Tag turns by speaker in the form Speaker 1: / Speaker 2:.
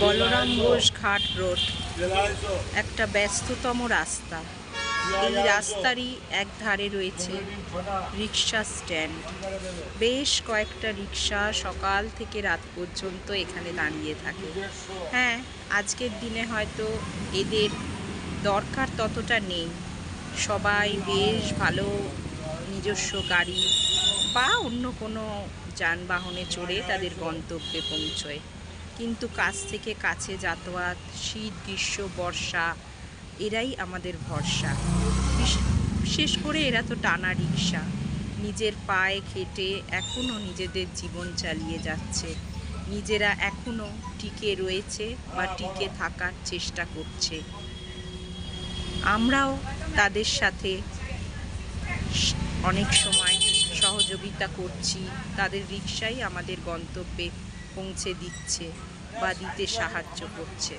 Speaker 1: বলরাম ঘোষ ঘাট রোড। একটা ব্যস্ততম রাস্তা। এই রাস্তারই এক ধারে রয়েছে রিক্সা স্ট্যান্ড। বেশ কয়েকটা রিক্সা সকাল থেকে রাত পর্যন্ত এখানে দাঁড়িয়ে থাকে। হ্যাঁ আজকের দিনে হয়তো এদের দরকার ততটা নেই। সবাই বেশ ভালো নিজস্ব গাড়ি বা অন্য কোনো যানবাহনে চড়ে তাদের গন্তব্যে পৌঁছয়। কিন্তু কাছ থেকে কাছে যাতায়াত শীত, গ্রীষ্ম, বর্ষা, এরাই আমাদের ভরসা। বিশ- বিশেষ করে এরা তো টানা রিক্সা। নিজের পায়ে খেটে এখনও নিজেদের জীবন চালিয়ে যাচ্ছে। নিজেরা এখনও টিকে রয়েছে বা টিকে থাকার চেষ্টা করছে। আমরাও তাদের সাথে অনেক সময় সহযোগিতা করছি। তাদের রিক্সাই আমাদের গন্তব্যে পৌঁছে দিচ্ছে বা দিতে সাহায্য করছে।